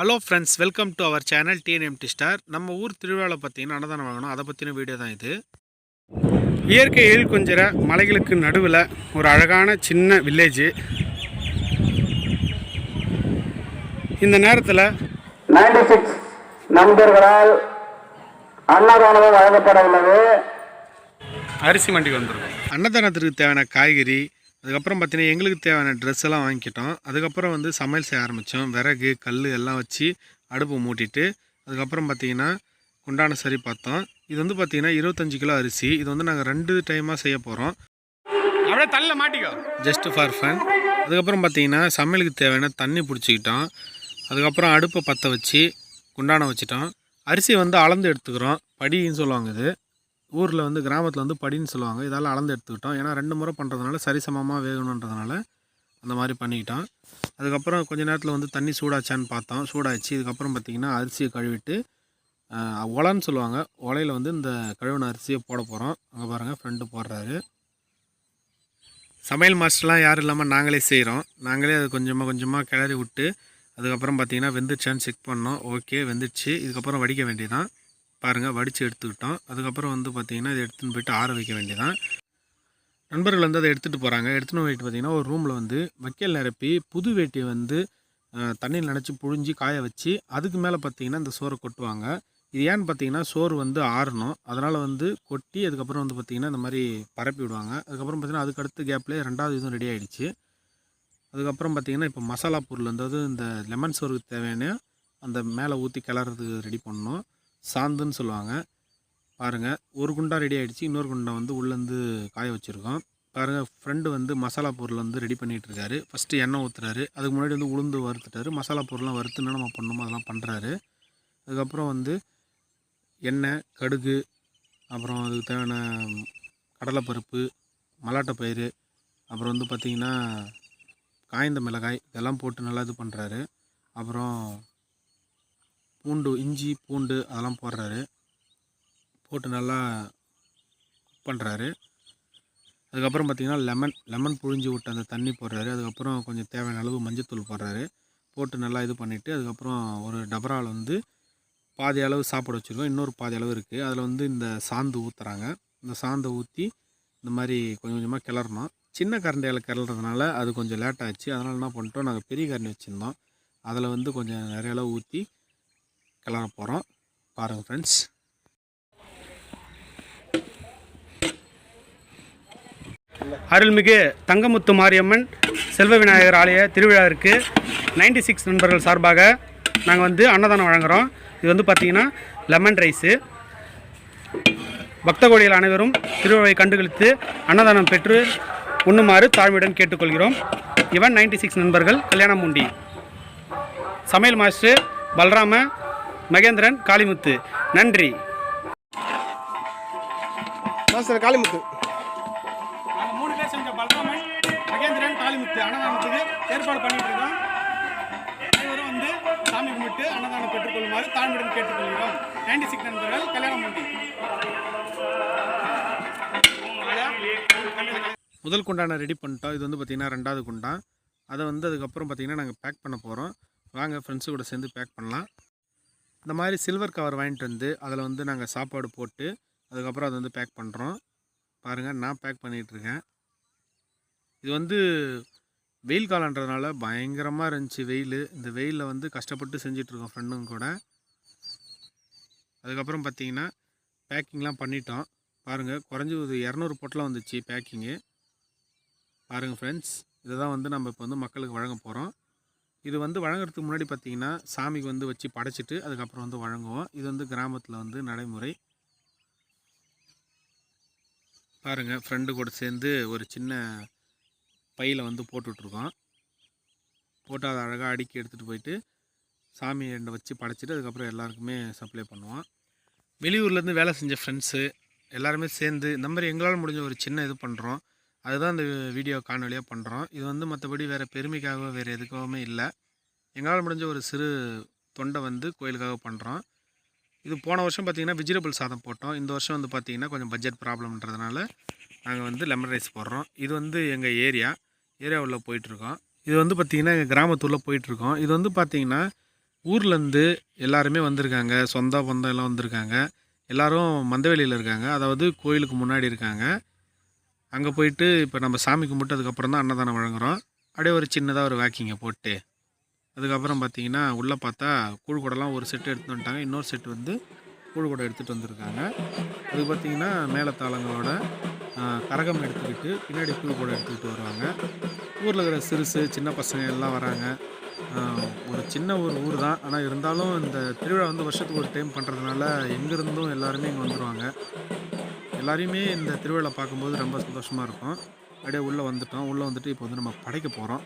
Hello friends welcome to our channel TNMT star நம்ம ஊர் திருவிழாவில் பார்த்தீங்கன்னா அன்னதானம் வாங்கணும். அதை பற்றின வீடியோ தான் இது. இயற்கை எழில் கொஞ்சிற மலைகளுக்கு நடுவில் ஒரு அழகான சின்ன வில்லேஜ் இந்த நேரத்தில் நைன்டி சிக்ஸ் நண்பர்களால் அன்னதானம் வழங்கப்பட உள்ளது. அரிசி மண்டிக்கு வந்துருக்கோம். அன்னதானத்திற்கு தேவையான காய்கறி அதுக்கப்புறம் பார்த்தீங்கன்னா எங்களுக்கு தேவையான ட்ரெஸ் எல்லாம் வாங்கிக்கிட்டோம். அதுக்கப்புறம் வந்து சமையல் செய்ய ஆரம்பித்தோம் விறகு கல் எல்லாம் வச்சு அடுப்பு மூட்டிட்டு அதுக்கப்புறம் பார்த்தீங்கன்னா குண்டான சரி பார்த்தோம். இது வந்து பார்த்தீங்கன்னா இருபத்தஞ்சு கிலோ அரிசி. இது வந்து நாங்கள் ரெண்டு டைமாக செய்ய போகிறோம் அப்படியே தள்ள மாட்டிக்கோ. ஜஸ்ட் ஃபார் ஃபன் அதுக்கப்புறம் பார்த்தீங்கன்னா சமையலுக்கு தேவையான தண்ணி பிடிச்சிக்கிட்டோம். அதுக்கப்புறம் அடுப்பை பற்ற வச்சு குண்டான வச்சுட்டோம். அரிசி வந்து அளந்து எடுத்துக்கிறோம். படின்னு சொல்லுவாங்க இது. ஊரில் வந்து கிராமத்தில் வந்து படின்னு சொல்லுவாங்க. இதெல்லாம் அளந்து எடுத்துக்கிட்டோம். ஏன்னா ரெண்டு முறை பண்ணுறதுனால சரிசமமாக வேகணுன்றதுனால அந்த மாதிரி பண்ணிக்கிட்டோம். அதுக்கப்புறம் கொஞ்ச நேரத்தில் வந்து தண்ணி சூடாச்சான்னு பார்த்தோம். சூடாச்சு இதுக்கப்புறம் பார்த்திங்கன்னா அரிசியை கழுவிட்டு ஒலைன்னு சொல்லுவாங்க. ஒலையில் வந்து இந்த கழுவின அரிசியை போட போகிறோம் அங்கே பாருங்கள் ஃப்ரெண்டு போடுறாரு. சமையல் மாஸ்டர்லாம் யாரும் இல்லாமல் நாங்களே செய்கிறோம் நாங்களே அது கொஞ்சமாக கொஞ்சமாக கிளறி விட்டு அதுக்கப்புறம் பார்த்திங்கன்னா வெந்துருச்சான்னு செக் பண்ணோம். ஓகே வெந்துச்சு இதுக்கப்புறம் வடிக்க வேண்டியதான் பாருங்கள் வடித்து எடுத்துக்கிட்டோம். அதுக்கப்புறம் வந்து பார்த்திங்கன்னா இதை எடுத்துன்னு போயிட்டு ஆற வைக்க வேண்டியதான் நண்பர்கள் வந்து அதை எடுத்துகிட்டு போகிறாங்க எடுத்துன்னு போயிட்டு பார்த்திங்கன்னா ஒரு ரூமில் வந்து வைக்கல் நிரப்பி புது வேட்டியை வந்து தண்ணியில் நினச்சி புழிஞ்சி காய வச்சு அதுக்கு மேலே பார்த்திங்கன்னா இந்த சோறை கொட்டுவாங்க. இது ஏன்னு பார்த்தீங்கன்னா சோறு வந்து ஆறணும். அதனால் வந்து கொட்டி அதுக்கப்புறம் வந்து பார்த்திங்கன்னா இந்த மாதிரி பரப்பி விடுவாங்க. அதுக்கப்புறம் பார்த்திங்கன்னா அதுக்கு கேப்லேயே ரெண்டாவது இதுவும் ரெடி ஆகிடுச்சு அதுக்கப்புறம் பார்த்திங்கன்னா இப்போ மசாலா பொருள் வந்து இந்த லெமன் சோறுக்கு தேவையான அந்த மேலே ஊற்றி கிளறதுக்கு ரெடி பண்ணணும். சாந்துன்னு சொல்லுவாங்க. பாருங்கள் ஒரு குண்டா ரெடி ஆகிடுச்சு இன்னொரு குண்டா வந்து உள்ளேருந்து காய வச்சுருக்கோம். பாருங்கள் ஃப்ரெண்டு வந்து மசாலா பொருள் வந்து ரெடி பண்ணிகிட்டு இருக்காரு ஃபஸ்ட்டு எண்ணெய் ஊற்றுறாரு அதுக்கு முன்னாடி வந்து உளுந்து வறுத்துட்டாரு. மசாலா பொருள்லாம் வறுத்து என்ன நம்ம பண்ணணுமோ அதெல்லாம் பண்ணுறாரு அதுக்கப்புறம் வந்து எண்ணெய் கடுகு அப்புறம் அதுக்கு தேவையான கடலைப்பருப்பு மலாட்டை அப்புறம் வந்து பார்த்திங்கன்னா காய்ந்த மிளகாய் இதெல்லாம் போட்டு நல்லா இது பண்ணுறாரு அப்புறம் பூண்டு இஞ்சி பூண்டு அதெல்லாம் போடுறாரு. போட்டு நல்லா பண்ணுறாரு அதுக்கப்புறம் பார்த்திங்கன்னா லெமன் லெமன் புழிஞ்சு விட்டு அந்த தண்ணி போடுறாரு. அதுக்கப்புறம் கொஞ்சம் தேவையான அளவு மஞ்சத்தூள் போடுறாரு. போட்டு நல்லா இது பண்ணிவிட்டு அதுக்கப்புறம் ஒரு டபராவில் வந்து பாதி அளவு சாப்பாடு வச்சுருக்கோம். இன்னொரு பாதி அளவு இருக்குது அதில் வந்து இந்த சாந்து ஊற்றுறாங்க இந்த சாந்தை ஊற்றி இந்த மாதிரி கொஞ்சம் கொஞ்சமாக கிளறணும். சின்ன கரண்டையில் கிளறதுனால அது கொஞ்சம் லேட் ஆச்சு. அதனால் என்ன பண்ணிட்டோம்? நாங்கள் பெரிய கரண்டி வச்சுருந்தோம். அதில் வந்து கொஞ்சம் நிறைய அளவு ஊற்றி கிளற போகிறோம் பாருங்கள் ஃப்ரெண்ட்ஸ் அருள்மிகு தங்கமுத்து மாரியம்மன் செல்வ விநாயகர் ஆலய திருவிழாவிற்கு நைன்டி சிக்ஸ் நண்பர்கள் சார்பாக நாங்கள் வந்து அன்னதானம் வழங்குகிறோம் இது வந்து பார்த்திங்கன்னா லெமன் ரைஸு பக்த கோடிகள் அனைவரும் திருவிழாவை கண்டுகளித்து அன்னதானம் பெற்று உண்ணுமாறு தாழ்மையுடன் கேட்டுக்கொள்கிறோம். இவன் நைன்டி சிக்ஸ் நண்பர்கள் கல்யாணம் மூண்டி. சமையல் மாஸ்டர் பலராம மகேந்திரன் காளிமுத்து. நன்றி. மாஸ்டர் காளிமுத்து. நாங்கள் மூணு பேர் செஞ்ச பலராமன் மகேந்திரன் காளிமுத்து அன்னதானத்துக்கு ஏற்பாடு பண்ணிட்டு இருக்கோம். அனைவரும் வந்து சாமி கும்பிட்டு அன்னதானம் பெற்றுக்கொள்ளுமாறு தாழ்மையுடன் கேட்டுக்கொள்கிறோம். நைன்டி சிக்ஸ் நண்பர்கள். கல்யாணம் பண்ணி முதல் குண்டான ரெடி பண்ணிட்டோம். இது வந்து பார்த்திங்கன்னா ரெண்டாவது குண்டான் அதை வந்து அதுக்கப்புறம் பார்த்திங்கன்னா நாங்கள் பேக் பண்ண போகிறோம் வாங்க ஃப்ரெண்ட்ஸு கூட சேர்ந்து பேக் பண்ணலாம். இந்த மாதிரி சில்வர் கவர் வாங்கிட்டு வந்து அதில் வந்து நாங்கள் சாப்பாடு போட்டு அதுக்கப்புறம் அதை வந்து பேக் பண்ணுறோம் பாருங்கள் நான் பேக் பண்ணிகிட்ருக்கேன் இது வந்து வெயில் காலன்றதுனால பயங்கரமாக இருந்துச்சு வெயில். இந்த வெயிலில் வந்து கஷ்டப்பட்டு செஞ்சிட்ருக்கோம் ஃப்ரெண்டுங்க கூட. அதுக்கப்புறம் பார்த்தீங்கன்னா பேக்கிங்லாம் பண்ணிட்டோம். பாருங்கள் குறைஞ்சி ஒரு இரநூறு பொட்டலம் வந்துச்சு பேக்கிங்கு பாருங்கள் ஃப்ரெண்ட்ஸ் இதை தான் வந்து நம்ம இப்போ வந்து மக்களுக்கு வழங்க போகிறோம் இது வந்து வழங்குறதுக்கு முன்னாடி பார்த்தீங்கன்னா சாமிக்கு வந்து வச்சு படைச்சிட்டு அதுக்கப்புறம் வந்து வழங்குவோம். இது வந்து கிராமத்தில் வந்து நடைமுறை. பாருங்கள் ஃப்ரெண்டு கூட சேர்ந்து ஒரு சின்ன பையில் வந்து போட்டுட்ருக்கோம். போட்டு அதை அழகாக அடுக்கி எடுத்துகிட்டு போயிட்டு சாமி ரெண்டை வச்சு படைச்சிட்டு அதுக்கப்புறம் எல்லாருக்குமே சப்ளை பண்ணுவோம். வெளியூர்லேருந்து வேலை செஞ்ச ஃப்ரெண்ட்ஸு எல்லாருமே சேர்ந்து இந்த மாதிரி எங்களால் முடிஞ்ச ஒரு சின்ன இது பண்ணுறோம் அதுதான் இந்த வீடியோ காணொலியாக பண்ணுறோம் இது வந்து மற்றபடி வேறு பெருமைக்காகவோ வேறு எதுக்காகவுமே இல்லை. எங்களால் முடிஞ்ச ஒரு சிறு தொண்டை வந்து கோயிலுக்காக பண்ணுறோம் இது போன வருஷம் பார்த்திங்கன்னா வெஜிடபிள் சாதம் போட்டோம். இந்த வருஷம் வந்து பார்த்திங்கன்னா கொஞ்சம் பட்ஜெட் ப்ராப்ளம்ன்றதுனால நாங்கள் வந்து லெமன் ரைஸ் போடுறோம். இது வந்து எங்கள் ஏரியா. ஏரியா போயிட்டுருக்கோம். இது வந்து பார்த்திங்கன்னா எங்கள் கிராமத்தூரில் போயிட்டுருக்கோம். இது வந்து பார்த்திங்கன்னா ஊர்லேருந்து எல்லாருமே வந்திருக்காங்க. சொந்த பந்தம் எல்லாம் வந்திருக்காங்க. எல்லோரும் மந்தவெளியில் இருக்காங்க. அதாவது கோயிலுக்கு முன்னாடி இருக்காங்க. அங்கே போயிட்டு இப்போ நம்ம சாமி கும்பிட்டதுக்கப்புறம் தான் அன்னதானம் வழங்குறோம். அப்படியே ஒரு சின்னதாக ஒரு வேக்கிங்கை போட்டு அதுக்கப்புறம் பார்த்தீங்கன்னா உள்ளே பார்த்தா கூழ் கூடலாம் ஒரு செட்டு எடுத்து வந்துட்டாங்க. இன்னொரு செட்டு வந்து கூழ் கூட எடுத்துகிட்டு வந்திருக்காங்க. அது பார்த்தீங்கன்னா மேளத்தாளங்களோட கரகம் எடுத்துக்கிட்டு பின்னாடி கூழ் கூட எடுத்துக்கிட்டு வருவாங்க. ஊரில் இருக்கிற சிறுசு சின்ன பசங்க எல்லாம் வராங்க. ஒரு சின்ன ஒரு ஊர் தான். ஆனால் இருந்தாலும் இந்த திருவிழா வந்து வருஷத்துக்கு ஒரு டைம் பண்ணுறதுனால எங்கேருந்தும் எல்லாருமே இங்கே வந்துடுவாங்க எல்லாரையுமே இந்த திருவிழா பார்க்கும்போது ரொம்ப சந்தோஷமாக இருக்கும். அப்படியே உள்ளே வந்துட்டோம். உள்ளே வந்துட்டு இப்போ வந்து நம்ம படைக்க போகிறோம்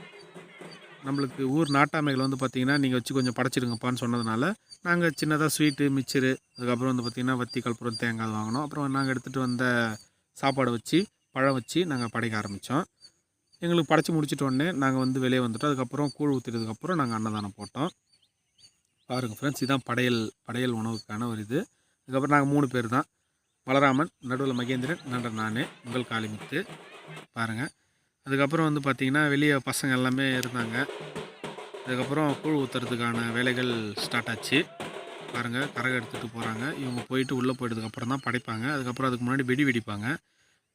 நம்மளுக்கு ஊர் நாட்டாமைகள் வந்து பார்த்திங்கன்னா நீங்கள் வச்சு கொஞ்சம் படைச்சிடுங்கப்பான்னு சொன்னதுனால நாங்கள் சின்னதாக ஸ்வீட்டு மிச்சரு அதுக்கப்புறம் வந்து பார்த்திங்கன்னா வத்தி கல்புரம் தேங்காய் வாங்கினோம். அப்புறம் நாங்கள் எடுத்துகிட்டு வந்த சாப்பாடை வச்சு பழம் வச்சு நாங்கள் படைக்க ஆரம்பித்தோம் எங்களுக்கு படைச்சி முடிச்சிட்டோடனே நாங்கள் வந்து வெளியே வந்துட்டோம். அதுக்கப்புறம் கூழ் ஊற்றிட்டதுக்கப்புறம் நாங்கள் அன்னதானம் போட்டோம். பாருங்கள் ஃப்ரெண்ட்ஸ் இதுதான் படையல் படையல் உணவுக்கான ஒரு இது. அதுக்கப்புறம் நாங்கள் மூணு பேர் தான். பலராமன் நடுவில் மகேந்திரன் நன்ற நான் உங்கள் காளிமுத்து. பாருங்கள் அதுக்கப்புறம் வந்து பார்த்திங்கன்னா வெளியே பசங்க எல்லாமே இருந்தாங்க. அதுக்கப்புறம் கூழ் ஊற்றுறதுக்கான வேலைகள் ஸ்டார்ட் ஆச்சு. பாருங்கள் கரகம் எடுத்துகிட்டு போகிறாங்க இவங்க போயிட்டு உள்ளே போயிட்டதுக்கப்புறம் தான் படைப்பாங்க. அதுக்கப்புறம் அதுக்கு முன்னாடி வெடி வெடிப்பாங்க.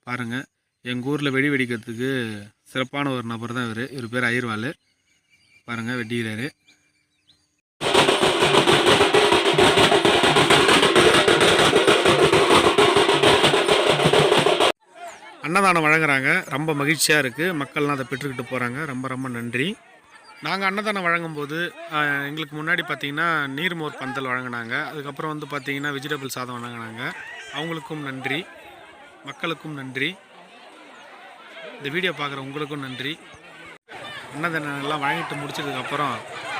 பாருங்கள் எங்கள் ஊரில் வெடி வெடிக்கிறதுக்கு சிறப்பான ஒரு நபர் தான் இவர். இவர் பேர் ஐயர்வாள் பாருங்கள் வெடிக்கிறாரு அன்னதானம் வழங்குறாங்க. ரொம்ப மகிழ்ச்சியாக இருக்குது மக்கள்லாம் அதை பெற்றுக்கிட்டு போகிறாங்க ரொம்ப ரொம்ப நன்றி. நாங்கள் அன்னதானம் வழங்கும்போது எங்களுக்கு முன்னாடி பார்த்தீங்கன்னா நீர்மோர் பந்தல் வழங்கினாங்க. அதுக்கப்புறம் வந்து பார்த்திங்கன்னா வெஜிடபிள் சாதம் வழங்கினாங்க. அவங்களுக்கும் நன்றி. மக்களுக்கும் நன்றி. இந்த வீடியோ பார்க்குற உங்களுக்கும் நன்றி. அன்னதானம் எல்லாம் வழங்கிட்டு முடிச்சதுக்கப்புறம்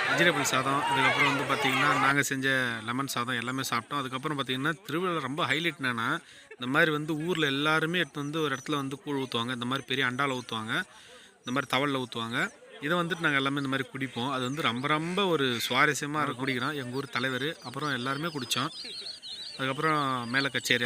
வெஜிடபிள் சாதம் அதுக்கப்புறம் வந்து பார்த்திங்கன்னா நாங்கள் செஞ்ச லெமன் சாதம் எல்லாமே சாப்பிட்டோம். அதுக்கப்புறம் பார்த்திங்கன்னா திருவிழா ரொம்ப ஹைலைட் என்னென்னா இந்த மாதிரி வந்து ஊரில் எல்லாருமே எடுத்து வந்து ஒரு இடத்துல வந்து கூழ் ஊற்றுவாங்க இந்த மாதிரி பெரிய அண்டாவில் ஊற்றுவாங்க இந்த மாதிரி தவலில் ஊற்றுவாங்க இதை வந்துட்டு நாங்கள் எல்லாமே இந்த மாதிரி குடிப்போம். அது வந்து ரொம்ப ரொம்ப ஒரு சுவாரஸ்யமாக இருக்கும் குடிக்கிறோம். எங்கள் ஊர் தலைவர் அப்புறம் எல்லாருமே குடித்தோம் அதுக்கப்புறம் மேலே கச்சேரி